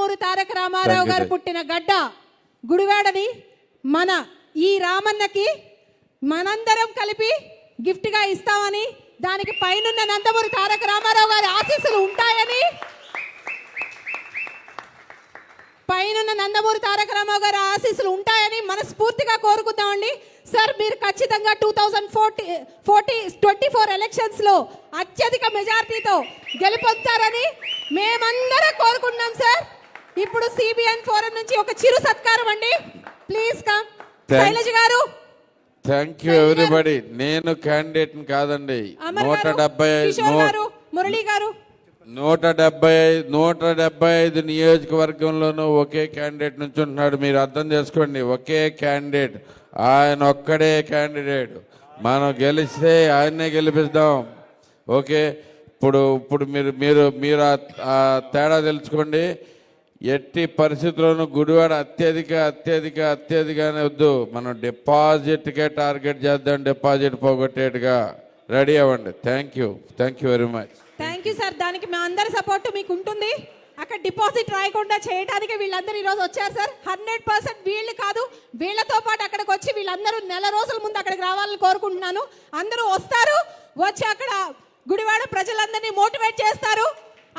నందమూరి తారక రామారావు గారు పుట్టిన గడ్డ. గుడివాడని మన ఈ రామన్నకి మనందరం కలిపి గిఫ్ట్గా ఇస్తామని దానికి పైనున్న నందమూరి తారక రామారావు గారి ఆశీస్సులు ఉంటాయని. పైనున్న నందమూరి తారక రామారావు గారి ఆశీస్సులు ఉంటాయని మనస్ఫూర్తిగా కోరుకుందామండి. సార్ మీరు ఖచ్చితంగా two thousand forty forty twenty four ఎలక్షన్స్లో అత్యధిక మెజార్టీతో గెలుపొందుతారని ఇప్పుడు సిబిఎన్ ఫోరం నుంచి ఒక చిరు సత్కారం అండి. Please come Shailaja garu. Thank you. Everybody నేను క్యాండిడేట్ కాదండి. నూట డెబ్బై ఐదు మురళి గారు. నూట డెబ్బై ఐదు నూట డెబ్బై ఐదు నియోజకవర్గంలోనూ ఒకే క్యాండిడేట్ నుంచి ఉంటున్నాడు. మీరు అర్థం చేసుకోండి. ఒకే క్యాండిడేట్ ఆయన ఒక్కడే క్యాండిడేట్ మనం గెలిస్తే ఆయన్నే గెలిపిద్దాం. ఓకే? ఇప్పుడు ఇప్పుడు మీరు మీరు మీరు ఆ తేడా తెలుసుకోండి. ఎట్టి పరిస్థితుల్లోనూ గుడివాడ అత్యధిక అత్యధిక అత్యధికనే వద్దు. మనం డిపాజిట్కే టార్గెట్ చేద్దాం డిపాజిట్ పోగొట్టేట్టుగా రెడీ అవ్వండి. Thank you. Thank you very much. Thank you sir. దానికి మా అందరి సపోర్ట్ మీకు ఉంటుంది అక్కడ డిపాజిట్ రాయకుండా చేయడానికి వీళ్ళందరూ ఈరోజు వచ్చారు సార్. హండ్రెడ్ పర్సెంట్ వీళ్ళు కాదు వీళ్ళతో పాటు అక్కడికి వచ్చి వీళ్ళందరూ నెల రోజుల ముందు అక్కడికి రావాలని కోరుకుంటున్నాను. అందరూ వస్తారు వచ్చి అక్కడ గుడివాడ ప్రజలందరినీ మోటివేట్ చేస్తారు.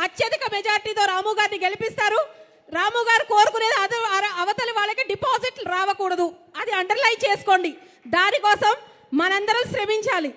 అత్యధిక మెజార్టీతో రాము గారిని గెలిపిస్తారు. రాము గారు కోరుకునేది అద అవతలి వాళ్ళకి డిపాజిట్లు రావకూడదు. అది అండర్లైన్ చేసుకోండి. దానికోసం మనందరం శ్రమించాలి.